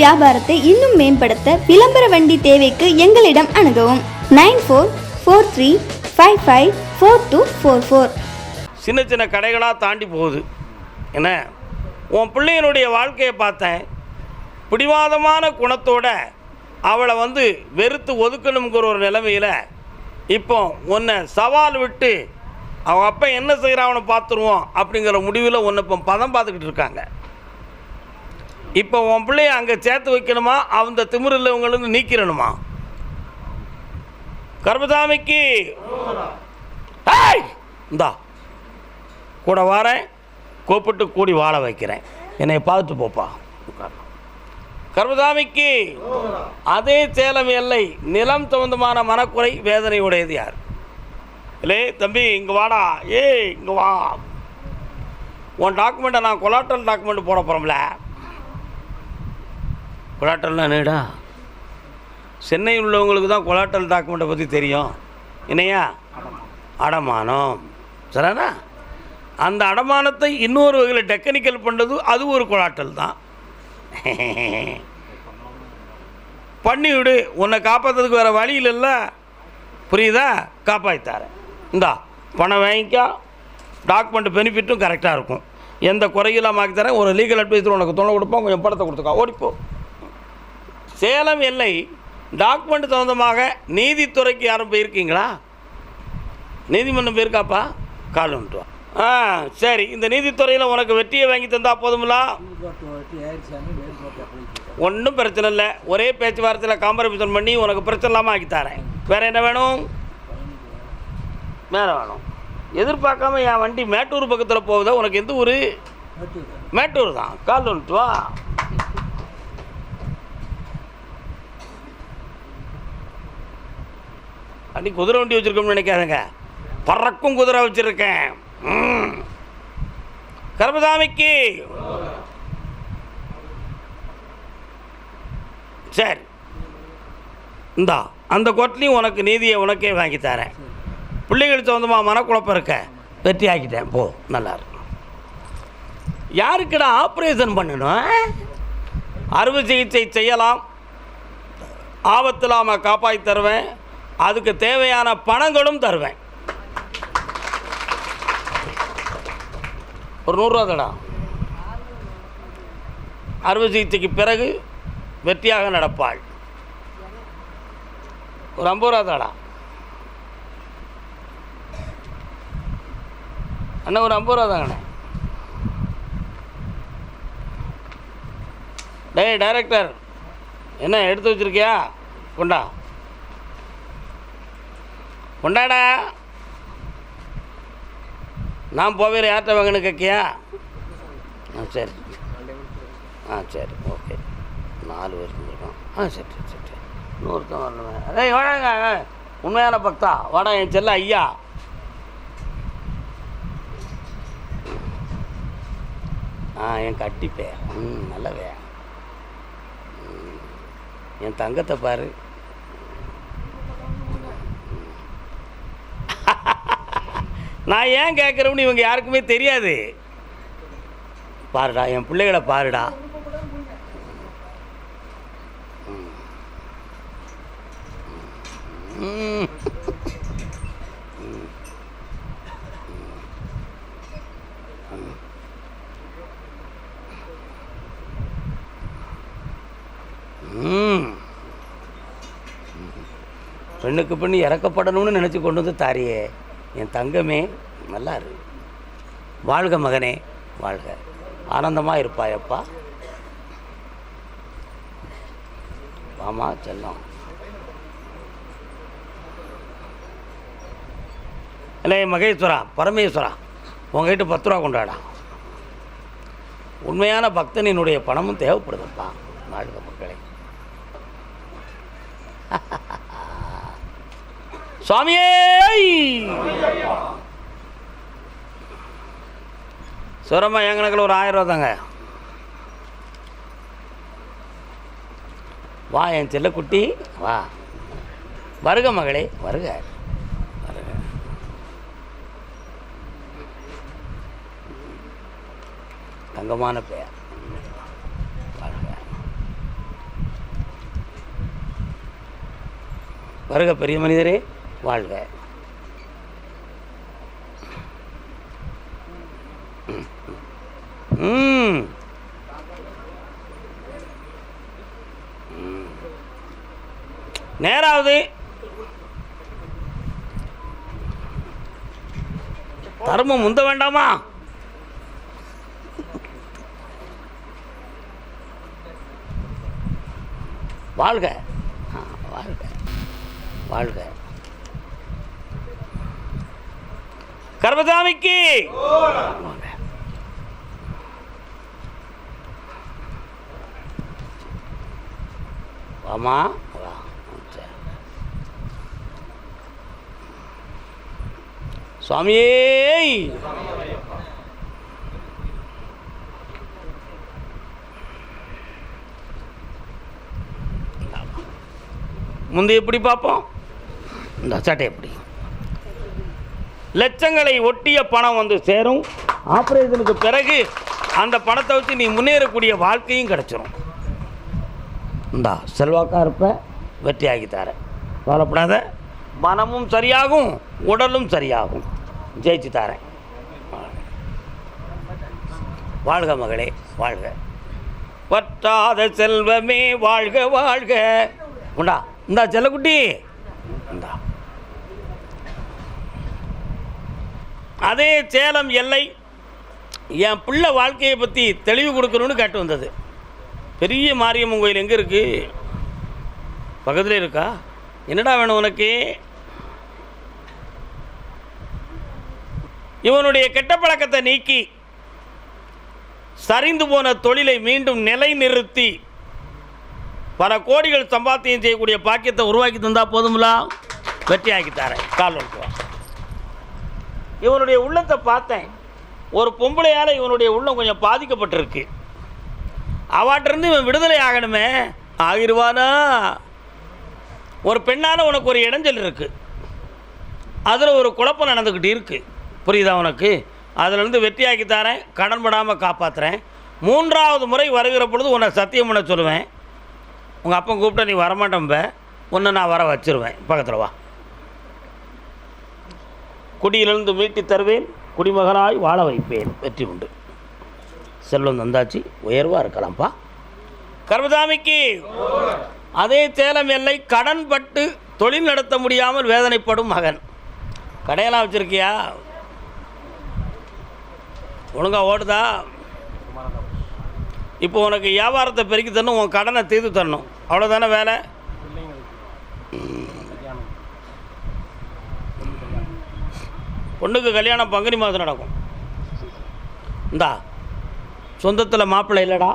வியாபாரத்தை இன்னும் மேம்படுத்த விளம்பர வண்டி தேவைக்கு எங்களிடம் அணுகவும். Nine four four three five five four two four four. சின்ன சின்ன கடைகளாக தாண்டி போகுது. என்ன? உன் பிள்ளையனுடைய வாழ்க்கையை பார்த்தேன். பிடிவாதமான குணத்தோட அவளை வந்து வெறுத்து ஒதுக்கணுங்கிற ஒரு நிலைமையில் இப்போ உன்னை சவால் விட்டு அவன் அப்பா என்ன செய்கிறாவனை பார்த்துருவோம் அப்படிங்கிற முடிவில் உன்னை இப்போ பதம் பார்த்துக்கிட்டு இருக்காங்க. இப்போ உன் பிள்ளைய அங்கே சேர்த்து வைக்கணுமா? அந்த திமிரில் இவங்களுக்கு நீக்கிறணுமா? கர்மசாமிக்கு. இந்தா. கூட வாரேன். கூப்பிட்டு கூடி வாழ வைக்கிறேன். என்னை பார்த்துட்டு போப்பா. உட்கார். கர்மசாமிக்கு. அதே சேலம் எல்லை நிலம் சம்பந்தமான மனக்குறை வேதனை உடையது யார்? இல்லே தம்பி இங்கே வாடா. ஏய் இங்கே வா. உன் டாக்குமெண்ட்டை நான் கொலாட்டல் டாக்குமெண்ட் போட போகிறோம்ல கொலாட்டல்னா என்னடா? சென்னையில் உள்ளவங்களுக்கு தான் கொலாட்டல் டாக்குமெண்ட்டை பற்றி தெரியும். என்னையா? அடமானம். சரிண்ணா அந்த அடமானத்தை இன்னொரு வகையில் டெக்னிக்கல் பண்ணுறது அது ஒரு கொலாட்டல் தான். பண்ணி விடு. உன்னை காப்பாற்றுறதுக்கு வேறு வழி இல்லைல்ல. புரியுதா? காப்பாற்றித்தாரேன் இந்தா பணம் வாங்கிக்கா. டாக்குமெண்ட் பெனிஃபிட்டும் கரெக்டாக இருக்கும். எந்த குறையில்லாம ஆக்கி தரேன். ஒரு லீகல் அட்வைஸர் உனக்கு துணை கொடுப்போம். கொஞ்சம் படத்தை கொடுத்துக்கா. ஓடிப்போ. சேலம் எல்லை டாக்குமெண்ட் சம்மந்தமாக நீதித்துறைக்கு யாரும் போயிருக்கீங்களா? நீதிமன்றம் போயிருக்காப்பா? கால் வா ஆ சரி. இந்த நீதித்துறையில் உனக்கு வெற்றியை வாங்கி தந்தா போதுங்களா ஒன்றும் பிரச்சனை இல்லை. ஒரே பேச்சுவார்த்தையில் காம்ப்ரமைசன் பண்ணி உனக்கு பிரச்சனை இல்லாமல் ஆக்கி தரேன். வேறு என்ன வேணும்? வேறு வேணும். எதிர்பார்க்காம என் வண்டி மேட்டூர் பக்கத்தில் போகுதா? உனக்கு எந்த ஊர்? மேட்டூர். தான். கால் வந்துட்டு வா அடி குதிரை வண்டி வச்சுருக்கோம்னு நினைக்காதங்க. பறக்கும் குதிரை வச்சுருக்கேன். ம். கர்மசாமிக்கு. சரி. இந்தா அந்த கொட்லையும் உனக்கு நீதியை உனக்கே வாங்கி தரேன். பிள்ளைகள் சொந்தமாக மனக்குழப்பம் இருக்க. வெற்றி ஆக்கிட்டேன். போ நல்லா யாருக்கிடா ஆப்ரேஷன் பண்ணணும் அறுவை சிகிச்சை செய்யலாம். ஆபத்தில்லாமல் காப்பாற்றி தருவேன். அதுக்கு தேவையான பணங்களும் தருவேன். ஒரு நூறுரூவா தடா அறுவை சிகிச்சைக்கு பிறகு வெற்றியாக நடப்பாள். ஒரு ஐம்பது ரூபா தாடா அண்ணா ஒரு ஐம்பது ரூபா தாங்கண்ணே டே டைரக்டர் என்ன எடுத்து வச்சிருக்கியா? கொண்டா. கொண்டாடா நான் போவேன் யார்கிட்ட வாங்கன்னு கேட்கியா? ஆ சரி. ஆ சரி ஓகே. நாலு பேர் இருந்திருக்கோம். ஆ சரி சரி சரி சரி. இன்னொருத்தன் வரணுமே. அதே வாடாங்க உண்மையான பக்தா. வாடா என் செல்ல ஐயா. ஆ என் கட்டிப்பே. ம் நல்லவே. என் தங்கத்தை பாரு. நான் ஏன் கேட்குறோம்னு இவங்க யாருக்குமே தெரியாது பாருடா என் பிள்ளைகளை பாருடா ம். பெண்ணுக்கு பெண்ணு இறக்கப்படணும்னு நினச்சி கொண்டு வந்து தாரியே என் தங்கமே நல்லா இரு வாழ்க மகனே வாழ்க. ஆனந்தமாக இருப்பாயப்பா. வாமா செல்லம். இல்லை மகேஸ்வரா பரமேஸ்வரா உங்ககிட்ட பத்து ரூபா கொண்டாடா. உண்மையான பக்தனினுடைய பணமும் தேவைப்படுதுப்பா வாழ்க மக்களே. சுவாமியே! சுரமா என் கணக்கில் ஒரு ஆயிரம் ரூபா தாங்க. வா என் செல்ல குட்டி. வா. வருக மகளே வருக. வருக. தங்கமான பெயர். வருக. வருக பெரிய மனிதரே. வாழ்க. நேராவது. தர்மம் முந்த வேண்டாமா? வாழ்க. வாழ்க. வாழ்க. கர்மசாமிக்கு வாழ்க. வாமா வா சரி. சுவாமியே! முந்தி எப்படி பார்ப்போம்? இந்த சட்டை எப்படி? லட்சங்களை ஒட்டிய பணம் வந்து சேரும். ஆப்ரேஷனுக்கு பிறகு அந்த பணத்தை வச்சு நீ முன்னேறக்கூடிய வாழ்க்கையும் கிடைச்சிரும். இந்தா செல்வாக்காக இருப்ப வெற்றியாகி தரேன் கவலைப்படாத மனமும் சரியாகும் உடலும் சரியாகும். ஜெயிச்சு தரேன் வாழ்க மகளே வாழ்க. வற்றாத செல்வமே வாழ்க வாழ்க. உண்டா? இந்தா செல்லக்குட்டி. இந்தா. அதே சேலம் எல்லை என் பிள்ளை வாழ்க்கையை பற்றி தெளிவு கொடுக்கணும்னு கேட்டு வந்தது. பெரிய மாரியம்மன் கோயில் எங்கே இருக்குது பக்கத்தில் இருக்கா? என்னடா வேணும் உனக்கு? இவனுடைய கெட்ட பழக்கத்தை நீக்கி சரிந்து போன தொழிலை மீண்டும் நிலைநிறுத்தி பல கோடிகள் சம்பாத்தியம் செய்யக்கூடிய பாக்கியத்தை உருவாக்கி தந்தா வெற்றி வெற்றியாக்கி தரேன். கால் இவனுடைய உள்ளத்தை பார்த்தேன். ஒரு பொம்பளையால் இவனுடைய உள்ளம் கொஞ்சம் பாதிக்கப்பட்டிருக்கு. அவாட்டிருந்து இவன் விடுதலை ஆகணுமே. ஆகிருவானா? ஒரு பெண்ணால் உனக்கு ஒரு இடைஞ்சல் இருக்குது அதில் ஒரு குழப்பம் நடந்துக்கிட்டு இருக்குது புரியுதா உனக்கு? அதிலிருந்து வெற்றியாக்கி தரேன் கடன் படாமல் காப்பாற்றுறேன் மூன்றாவது முறை வருகிற பொழுது உன்னை சத்தியம் பண்ண சொல்லுவேன். உங்கள் அப்பன் கூப்பிட்டா நீ வரமாட்டேன்ப உன்னை நான் வர வச்சிருவேன். பக்கத்தில் வா. குடியிலிருந்து மீட்டி தருவேன். குடிமகனாய் வாழ வைப்பேன். வெற்றி உண்டு. செல்வம் தந்தாச்சு உயர்வாக இருக்கலாம்ப்பா. கர்மதாமிக்கு அதே சேலம் எல்லை கடன் பட்டு தொழில் நடத்த முடியாமல் வேதனைப்படும் மகன். கடையெல்லாம் வச்சுருக்கியா? ஒழுங்காக ஓடுதா? இப்போ உனக்கு வியாபாரத்தை பெருக்கி தரணும் உன் கடனை தீர்த்து தரணும். அவ்வளோதானே வேலை? பொண்ணுக்கு கல்யாணம் பங்குனி மாதம் நடக்கும். இந்தா சொந்தத்தில் மாப்பிள்ளை இல்லைடா.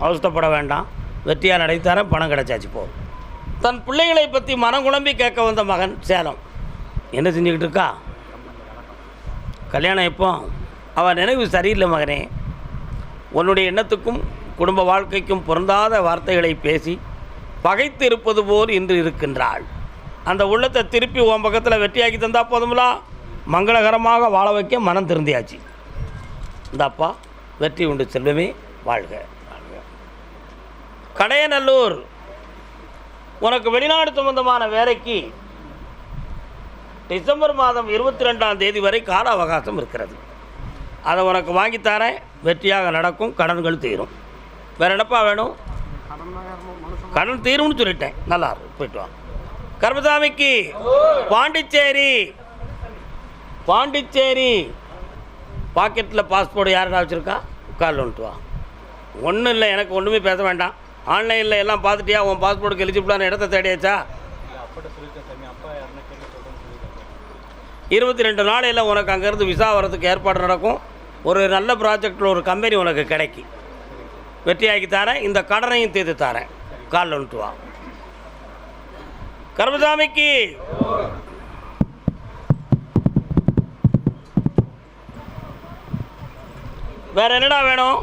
அவசரப்பட வேண்டாம். வெற்றியாக நடைத்தாரன் பணம் கிடைச்சாச்சு போ. தன் பிள்ளைகளை பற்றி மனம் குழம்பி கேட்க வந்த மகன் சேலம். என்ன செஞ்சுக்கிட்டு இருக்கா? கல்யாணம் எப்போ? அவன் நினைவு சரியில்லை மகனே. உன்னுடைய எண்ணத்துக்கும் குடும்ப வாழ்க்கைக்கும் பொருந்தாத வார்த்தைகளை பேசி பகைத்து இருப்பது போல் இன்று இருக்கின்றாள். அந்த உள்ளத்தை திருப்பி உன் பக்கத்தில் வெற்றியாக்கி தந்தால் போதுங்களா மங்களகரமாக வாழ வைக்க மனம் திருந்தியாச்சு. இந்தாப்பா வெற்றி உண்டு செல்வமே வாழ்க. வாழ்க கடையநல்லூர் உனக்கு வெளிநாடு சம்பந்தமான வேலைக்கு டிசம்பர் மாதம் இருபத்தி ரெண்டாம் தேதி வரை கால அவகாசம் இருக்கிறது. அதை உனக்கு வாங்கித்தரேன் வெற்றியாக நடக்கும் கடன்கள் தீரும். வேற என்னப்பா வேணும்? கடன் தீரும்னு சொல்லிட்டேன். நல்லா இருக்கு போயிட்டு வா. கர்மசாமிக்கு பாண்டிச்சேரி பாண்டிச்சேரி. பாக்கெட்டில் பாஸ்போர்ட் யாருடா வச்சுருக்கா? கால் வந்துட்டு வா. ஒன்றும் இல்லை எனக்கு ஒன்றுமே பேச வேண்டாம். ஆன்லைனில் எல்லாம் பார்த்துட்டியா? உன் பாஸ்போர்ட்டுக்கு எலிஜிபிளான இடத்த தேடியாச்சா? இருபத்தி ரெண்டு நாளையில் உனக்கு அங்கேருந்து விசா வரதுக்கு ஏற்பாடு நடக்கும். ஒரு நல்ல ப்ராஜெக்டில் ஒரு கம்பெனி உனக்கு கிடைக்கும் வெற்றியாக்கி தரேன் இந்த கடனையும் தீர்த்து தரேன். காலில் வந்துட்டு வா. கர்மசாமிக்கு! வேற என்னடா வேணும்?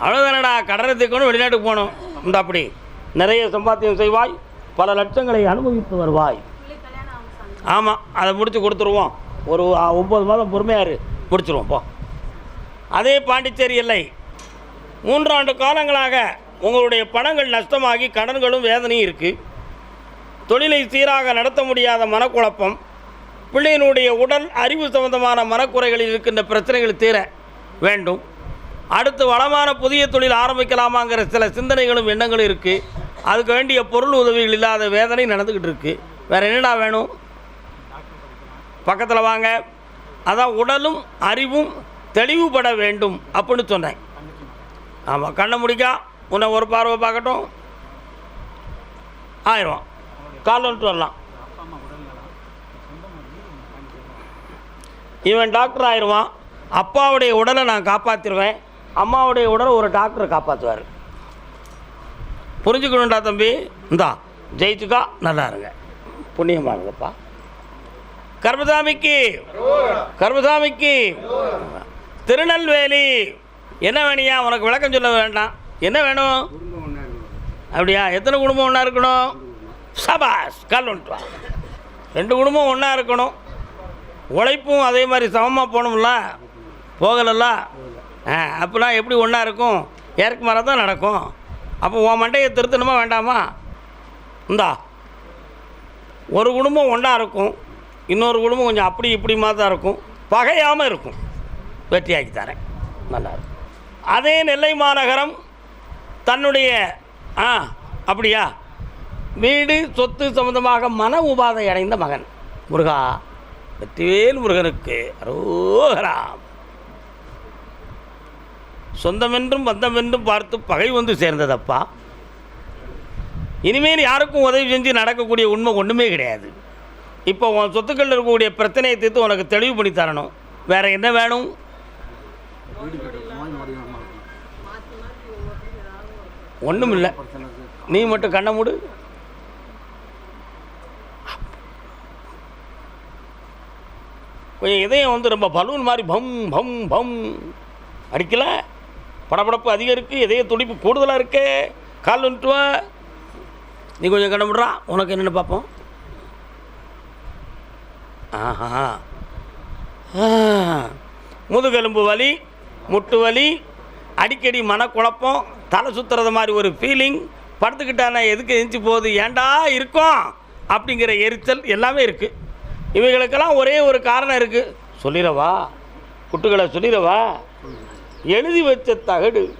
அவ்வளோதானடா கடனை தீர்க்கணும் வெளிநாட்டுக்கு போகணும். இந்த அப்படி? நிறைய சம்பாத்தியம் செய்வாய் பல லட்சங்களை அனுபவித்து வருவாய். ஆமாம் அதை முடித்து கொடுத்துருவோம். ஒரு ஒம்பது மாதம் பொறுமையாரு முடிச்சிருவோம் போ. அதே பாண்டிச்சேரி இல்லை மூன்றாண்டு காலங்களாக உங்களுடைய பணங்கள் நஷ்டமாகி கடன்களும் வேதனையும் இருக்குது தொழிலை சீராக நடத்த முடியாத மனக்குழப்பம். பிள்ளையினுடைய உடல் அறிவு சம்பந்தமான மனக்குறைகளில் இருக்கின்ற பிரச்சனைகள் தீர வேண்டும். அடுத்து வளமான புதிய தொழில் ஆரம்பிக்கலாமாங்கிற சில சிந்தனைகளும் எண்ணங்களும் இருக்குது அதுக்கு வேண்டிய பொருள் உதவிகள் இல்லாத வேதனை நடந்துக்கிட்டு இருக்குது வேறு என்னடா வேணும்? பக்கத்தில் வாங்க. அதான் உடலும் அறிவும் தெளிவுபட வேண்டும் அப்படின்னு சொன்னேன். ஆமாம் கண்ணை முடிக்கா. உன்னை ஒரு பார்வை பார்க்கட்டும். ஆயிரம். கால் வந்துட்டு வரலாம். இவன் டாக்டர் ஆயிடுவான். அப்பாவுடைய உடலை நான் காப்பாற்றிடுவேன் அம்மாவுடைய உடலை ஒரு டாக்டர் காப்பாற்றுவார் புரிஞ்சுக்கணும்டா தம்பி? இந்தா ஜெயிச்சுக்கா நல்லா இருங்க. புண்ணியமானதுப்பா கர்மசாமிக்கு கர்மசாமிக்கு திருநெல்வேலி. என்ன வேணியா? உனக்கு விளக்கம் சொல்ல வேண்டாம். என்ன வேணும்? அப்படியா? எத்தனை குடும்பம் ஒன்றா இருக்கணும்? சபாஸ் கால் வந்துட்டு வா. ரெண்டு குடும்பம் ஒன்றா இருக்கணும். உழைப்பும் அதே மாதிரி சமமாக போகணும்ல? போகலல்ல? ஆ அப்போலாம் எப்படி ஒன்றா இருக்கும்? ஏற்கு மரம் தான் நடக்கும். அப்போ உன் மண்டையை திருத்தணுமா வேண்டாமா? இந்தா. ஒரு குடும்பம் ஒன்றா இருக்கும். இன்னொரு குடும்பம் கொஞ்சம் அப்படி இப்படிமா தான் இருக்கும். பகையாமல் இருக்கும். வெற்றியாக்கி தரேன். நல்லா இருக்கும். அதே நெல்லை மாநகரம் தன்னுடைய ஆ அப்படியா? வீடு சொத்து சம்பந்தமாக மன உபாதை அடைந்த மகன். முருகா. வெற்றிவேல் முருகனுக்கு அரோகராம் சொந்தமென்றும் பந்தமென்றும் பார்த்து பகை வந்து சேர்ந்ததப்பா. இனிமேல் யாருக்கும் உதவி செஞ்சு நடக்கக்கூடிய உண்மை ஒன்றுமே கிடையாது. இப்போ உன் சொத்துக்களில் இருக்கக்கூடிய பிரச்சனையை தீர்த்து உனக்கு தெளிவு பண்ணி தரணும். வேற என்ன வேணும்? ஒன்றும் இல்லை நீ மட்டும் கண்ணை மூடு. கொஞ்சம் இதயம் வந்து ரொம்ப பலூன் மாதிரி பம் பம் பம். அடிக்கலை? படபடப்பு அதிகம் இருக்குது இதய துடிப்பு கூடுதலாக இருக்கு. கால் வந்துட்டு நீ கொஞ்சம் கண்டுபிட்றா உனக்கு என்னென்னு பார்ப்போம். ஆஹா. ஆ. முதுகெலும்பு வலி முட்டு வலி அடிக்கடி மனக்குழப்பம் தலை சுற்றுறது மாதிரி ஒரு ஃபீலிங் படுத்துக்கிட்டானே எதுக்கு எரிஞ்சு போகுது ஏன்டா இருக்கும்? அப்படிங்கிற எரிச்சல் எல்லாமே இருக்குது இவைகளுக்கெல்லாம் ஒரே ஒரு காரணம் இருக்குது சொல்லிடவா? குட்டுகளை சொல்லிடவா? எழுதி வச்ச தகடு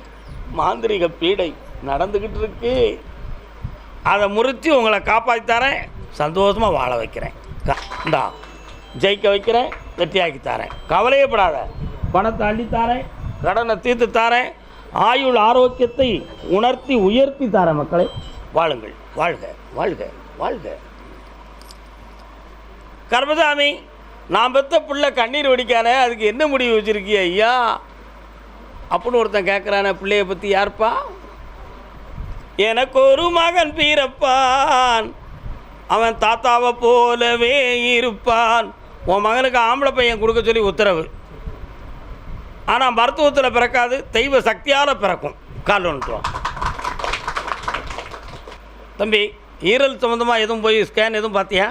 மாந்திரிக பீடை நடந்துக்கிட்டு இருக்கு அதை முறித்து உங்களை காப்பாற்றி தரேன். சந்தோஷமாக வாழ வைக்கிறேன். க- இந்தா ஜெயிக்க வைக்கிறேன் வெற்றியாக்கி தரேன். கவலையப்படாத. பணத்தை அள்ளி தாரேன் கடனை தீர்த்து தாரேன். ஆயுள் ஆரோக்கியத்தை உணர்த்தி உயர்த்தி தாரேன் மக்களை. வாழுங்கள் வாழ்க வாழ்க வாழ்க. கர்மசாமி நான் பெற்ற பிள்ளை கண்ணீர் வடிக்கானே அதுக்கு என்ன முடிவு வச்சுருக்கிய ஐயா? அப்படின்னு ஒருத்தன் கேட்குறான பிள்ளைய பற்றி யார்ப்பா? எனக்கு ஒரு மகன் பீரப்பான் அவன் தாத்தாவை போலவே இருப்பான். உன் மகனுக்கு ஆம்பளை பையன் கொடுக்க சொல்லி உத்தரவு. ஆனால் மருத்துவத்தில் பிறக்காது தெய்வ சக்தியால் பிறக்கும். கால் ஒன்றுவோம் தம்பி ஈரல் சம்மந்தமாக எதுவும் போய் ஸ்கேன் எதுவும் பார்த்தியா?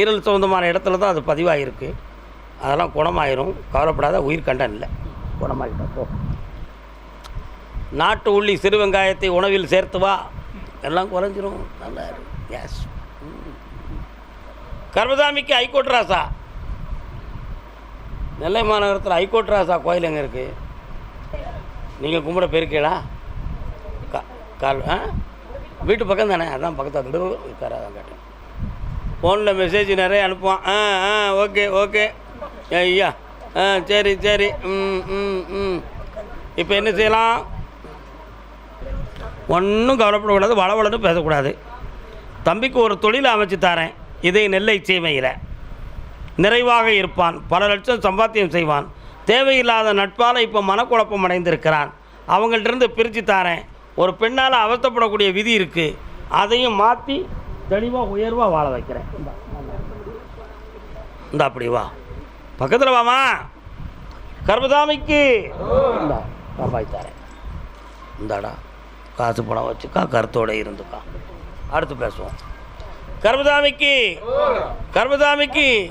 ஈரல் சம்மந்தமான இடத்துல தான் அது பதிவாகிருக்கு அதெல்லாம் குணமாயிரும். கவலைப்படாத உயிர் கண்டன் இல்லை. குணமாகிட்டோம் போ. நாட்டு உள்ளி சிறு வெங்காயத்தை உணவில் சேர்த்து வா. எல்லாம் குறைஞ்சிரும். நல்லா எஸ் கர்மசாமிக்கு ஹைகோர்ட் ராசா. நெல்லை மாநகரத்தில் ஹைகோர்ட் ராசா கோயில் எங்கே இருக்குது நீங்கள் கும்பிட போயிருக்கீங்களா? கா கால் ஆ? வீட்டு பக்கம் தானே? அதான் பக்கத்தில் இருக்காரு அதான் கேட்டேன். ஃபோனில் மெசேஜ் நிறைய அனுப்புவான். ஆ ஆ ஓகே ஓகே ஐயா. ஆ சரி சரி. ம் ம் ம். இப்போ என்ன செய்யலாம்? ஒன்றும் கவலைப்படக்கூடாது வளவளன்னு பேசக்கூடாது. தம்பிக்கு ஒரு தொழில் அமைச்சு தரேன். இதை நெல்லை சீமையில். நிறைவாக இருப்பான். பல லட்சம் சம்பாத்தியம் செய்வான். தேவையில்லாத நட்பால் இப்போ மனக்குழப்பம் அடைந்திருக்கிறான். அவங்கள்ட்ட பிரித்து தாரேன். ஒரு பெண்ணால் அவஸ்தைப்படக்கூடிய விதி இருக்குது அதையும் மாற்றி தெளிவாக உயர்வாக வாழ வைக்கிறேன். இந்தா, இந்த அப்படி வா. பக்கத்தில் வாமா. கர்மசாமிக்கு. இந்தா தாரேன். இந்தாடா காசு பணம் வச்சுக்கா கருத்தோட இருந்துக்கா. அடுத்து பேசுவோம். கர்மசாமிக்கு. கர்மசாமிக்கு.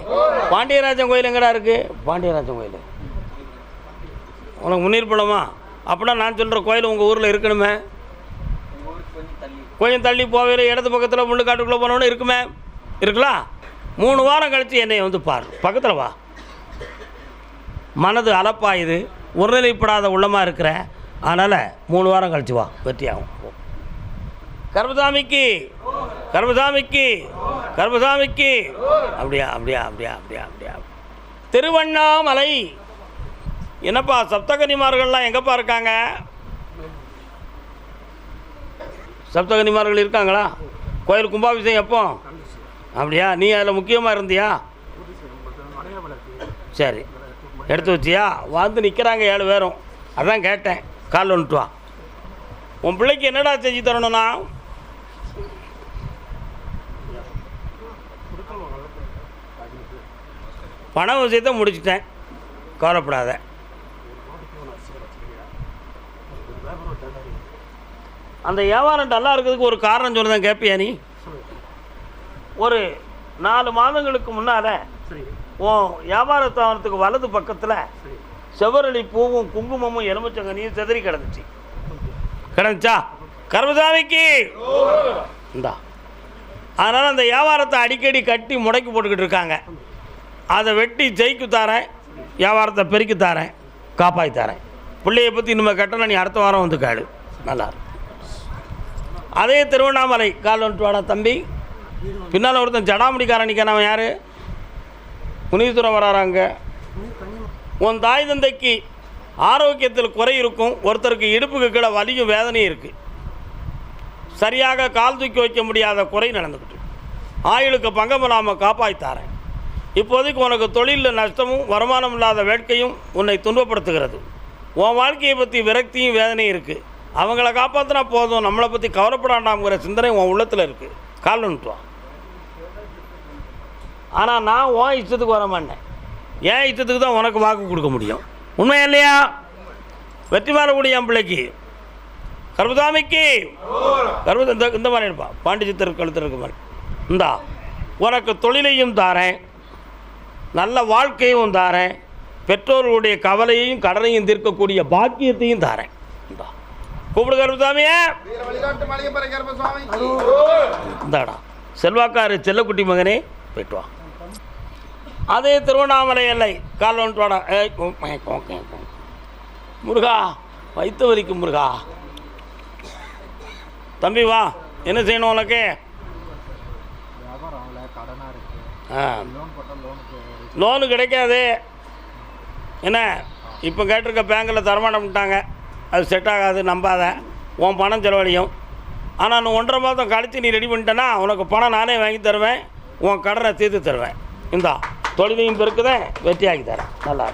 பாண்டியராஜன் கோயில் எங்கடா இருக்கு? பாண்டியராஜன் கோயில். உனக்கு முன்னீர் பழமா? அப்படின்னா நான் சொல்கிற கோயில் உங்கள் ஊரில் இருக்கணுமே. கொஞ்சம் தள்ளி போவேறு இடது பக்கத்தில் முள்ளுக்காட்டுக்குள்ளே போனோன்னு இருக்குமே. இருக்கலாம் மூணு வாரம் கழித்து என்னை வந்து பாரு. பக்கத்தில் வா. மனது அலப்பாயுது ஒருநிலைப்படாத உள்ளமாக இருக்கிற அதனால் மூணு வாரம் கழிச்சு வா வெற்றியாகும். கர்மசாமிக்கு கர்மசாமிக்கு கர்மசாமிக்கு. அப்படியா அப்படியா அப்படியா அப்படியா அப்படியா. திருவண்ணாமலை. என்னப்பா சப்தகனிமார்கள்லாம் எங்கப்பா இருக்காங்க? சப்தகனிமார்கள் இருக்காங்களா? கோயில் கும்பாபிஷேகம் எப்போ? அப்படியா நீ அதில் முக்கியமாக இருந்தியா? சரி. எடுத்து வச்சியா? வந்து நிற்கிறாங்க ஏழு பேரும். அதான் கேட்டேன். கால் வந்துட்டு வா. உன் பிள்ளைக்கு என்னடா செஞ்சு தரணும்னா? பண விஷயத்தை முடிச்சிட்டேன். கவலைப்படாத. அந்த வியாபாரம் டல்லாக இருக்கிறதுக்கு ஒரு காரணம் சொல்லுதான் கேட்பியா நீ? ஒரு நாலு மாதங்களுக்கு முன்னால் உன் வியாபார ஸ்தாபனத்துக்கு வலது பக்கத்தில் செவரளி பூவும் குங்குமமும் எலுமிச்சங்கனியும் செதறி கிடந்துச்சு. கிடந்துச்சா? கர்மசாமிக்கு! இந்தா. அதனால் அந்த வியாபாரத்தை அடிக்கடி கட்டி முடக்கி போட்டுக்கிட்டு இருக்காங்க. அதை வெட்டி ஜெயிக்கு தாரேன் வியாபாரத்தை பெருக்கி தாரேன் காப்பாற்றி தரேன். பிள்ளைய பற்றி இனிமேல் கட்டணம் நீ அடுத்த வாரம் வந்து கேளு நல்லா. அதே திருவண்ணாமலை கால் வந்துட்டு வாடா தம்பி. பின்னால் ஒருத்தன் ஜடாமுடிக்காரன் நிற்கான் அவன் யார்? புனிதத்துறை வராறாங்க உன் தாய் தந்தைக்கு ஆரோக்கியத்தில் குறை இருக்கும் ஒருத்தருக்கு இடுப்புக்கு கீழே வலியும் வேதனையும் இருக்குது சரியாக கால் தூக்கி வைக்க முடியாத குறை நடந்துக்கிட்டு ஆயுளுக்கு பங்கம் இல்லாமல் காப்பாய்த்தாரேன். இப்போதைக்கு உனக்கு தொழிலில் நஷ்டமும் வருமானம் இல்லாத வேட்கையும் உன்னை துன்பப்படுத்துகிறது. உன் வாழ்க்கையை பற்றி விரக்தியும் வேதனையும் இருக்குது அவங்கள காப்பாற்றினா போதும் நம்மளை பற்றி கவலைப்படாண்டாங்கிற சிந்தனை உன் உள்ளத்தில் இருக்குது கால் நிட்டுவா ஆனால் நான் உன் இஷ்டத்துக்கு வர மாட்டேன். என் இஷ்டத்துக்கு தான் உனக்கு வாக்கு கொடுக்க முடியும். உண்மை இல்லையா? வெற்றி மாறக்கூடிய என் பிள்ளைக்கு. கர்மசாமிக்கு கர்ம இந்த இந்த மாதிரி இருப்பான் பாண்டி சித்தர் கழுத்தில் இருக்க மாதிரி. இந்தா உனக்கு தொழிலையும் தாரேன். நல்ல வாழ்க்கையும் தாரேன். பெற்றோர்களுடைய கவலையையும் கடனையும் தீர்க்கக்கூடிய பாக்கியத்தையும் தாரேன். இந்தா. கூப்பிடு கருமசாமியே இந்தாடா. செல்வாக்காரு செல்லக்குட்டி மகனே போயிட்டு வா. அதே திருவண்ணாமலை எல்லை. கால் வந்துட்டு வாடா. ஏய், ஓ, மே, ஓ, ஓகே, ஓகே. முருகா வைத்த வலிக்கும் முருகா. தம்பி வா என்ன செய்யணும் உனக்கு? லோன் கிடைக்காது. என்ன? இப்போ கேட்டிருக்க பேங்கில் தரமாட்டோம்ட்டாங்க அது செட் ஆகாது நம்பாத. உன் பணம் செலவழியும். ஆனால் இன்னும் ஒன்றரை மாதம் கழித்து நீ ரெடி பண்ணிட்டேன்னா உனக்கு பணம் நானே வாங்கி தருவேன். உன் கடனை தீர்த்து தருவேன். இந்தா தொழிலையும் பெருக்குதேன் வெற்றியாக்கி தரேன். நல்லா